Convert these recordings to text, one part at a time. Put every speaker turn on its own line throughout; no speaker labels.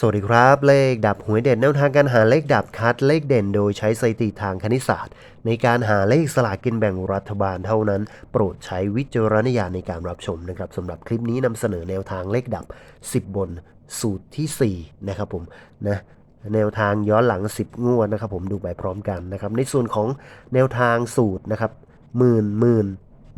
สวัสดีครับ เลขดับหวยเด่นแนวทางการหาเลขดับคัดเลขเด่นโดยใช้สถิติทางคณิตศาสตร์ ในการหาเลขสลากกินแบ่งรัฐบาลเท่านั้น โปรดใช้วิจารณญาณในการรับชมนะครับสำหรับคลิปนี้นำเสนอแนวทางเลขดับ 10 บนสูตรทีสี่4 นะครับผมนะแนวทางย้อนหลัง 10 งวดนะครับผมดูไปพร้อมกันนะครับในส่วนของแนวทางสูตรนะครับหมื่นหมื่น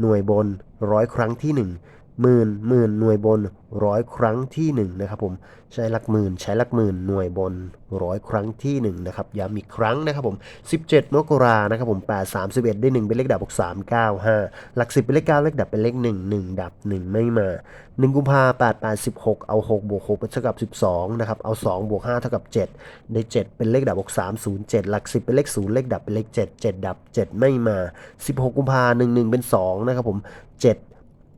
หน่วยบนร้อยครั้งที่ 1 หมื่นหมื่นหน่วยบนร้อยครั้งที่หนึ่งนะครับผมใช้หลักหมื่นใช้หลักหมื่นหน่วยบนร้อยครั้งที่หนึ่งนะครับย้ำอีกครั้งนะครับผม 17 มกรานะครับผม8 31 ได้ 1 เป็นเลขดับบวก3 9 5 หลัก 10 เป็นเลข9เลขดับเป็นเลข 1 1 ดับ 1 ไม่มา 1 กุมภา8 8 16 เอา 6 บวก6เป็นเท่ากับ 12 นะครับ เอา 2 บวก5เท่ากับ 7 ได้ 7 เป็นเลขดับบวก3 0 7 หลัก 10 เป็นเลข 0 เลขดับเป็นเลข 7 7 ดับ 7 ไม่มา 16 กุมภา1 1 เป็น 2 นะครับผม 7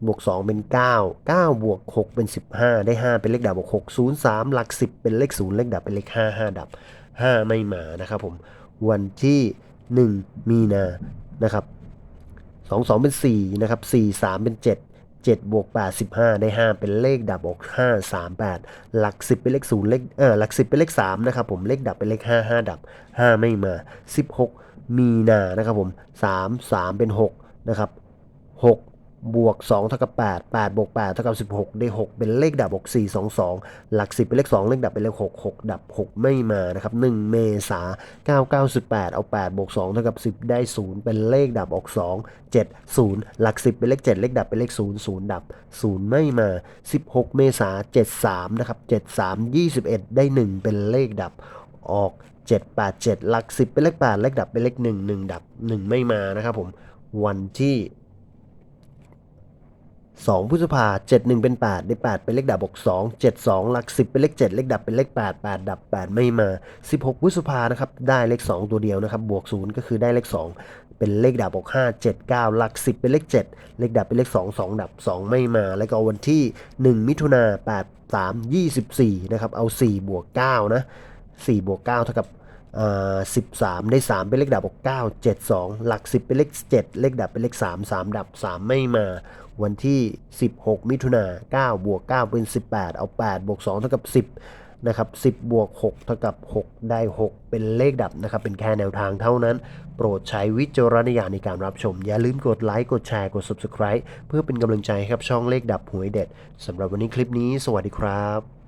บวก 2 เป็น 9 9 บวก 6 เป็น 15 ได้ 5 เป็นเลขดับบวก6 0 3 หลัก 10 เป็นเลข 0 เลขดับเป็นเลข 5 5 ดับ 5 ไม่มานะครับผม วันที่ 1 มีนานะครับ2 2 เป็น4นะครับ4 3 เป็น 7 7 บวก 8 15 ได้ 5 เป็นเลขดับบวก5 3 8 หลัก 10 เป็นเลข 0 เลขเออหลัก 10 เป็นเลข 3 นะครับผม เลขดับเป็นเลข 5 5 ดับ 5 ไม่มา 16 มีนานะครับผม 3 3 เป็น 6 นะครับ 6 บวก2เท่ากับ8 8บวก8เท่ากับ16 ได้ 6 เป็นเลขดับบวก4 2 2 หลัก 10 เป็นเลข 2 เลขดับเป็นเลข 6 6 ดับ 6 ไม่มานะครับ 1 เมษา998 เอา 8 บวก2เท่ากับ 10 ได้ 0 เป็นเลขดับออก 2 7 0 หลัก 10 เป็นเลข 7 เลขดับเป็นเลข 0 0 ดับ 0 ไม่มา 16 เมษา73 นะครับ 73 21 ได้ 1 เป็นเลขดับออก 7 8 7 หลัก 10 เป็นเลข 8 เลขดับเป็นเลข 1 1 ดับ 1 ไม่มานะครับผมวันที่ 2พฤษภา7 1 เป็น 8 ได้ 8 เป็นเลขดับบวก2 7 2 หลัก 10 เป็นเลข 7 เลขดับเป็นเลข 8 8 ดับ 8 ไม่มา 16พฤษภานะครับ ได้เลข 2 ตัวเดียวนะครับ บวก 0 ก็คือได้เลข 2 เป็นเลขดับบวก5 7 9 หลัก 10 เป็นเลข 7 เลขดับเป็นเลข 2 2 ดับ 2 ไม่มา แล้วก็วันที่ 1 มิถุนา8 3 24 นะครับ เอา 4 บวก 9 นะ 4 บวก 9 เท่ากับ อ่า13ได้3เป็นเลขดับบวก9 7 2หลัก10เป็นเลข7เลขดับเป็นเลข3 3ดับ3ไม่มา วันที่16มิถุนา9บวก9เป็น18เอา8บวก2เท่ากับ10นะครับ10บวก6เท่ากับ6ได้6เป็นเลขดับนะครับ เป็นแค่แนวทางเท่านั้น โปรดใช้วิจารณญาณในการรับชม อย่าลืมกดไลค์กดแชร์กด Subscribe เพื่อเป็นกำลังใจให้กับช่องเลขดับหวยเด็ดสำหรับวันนี้คลิปนี้ สวัสดีครับ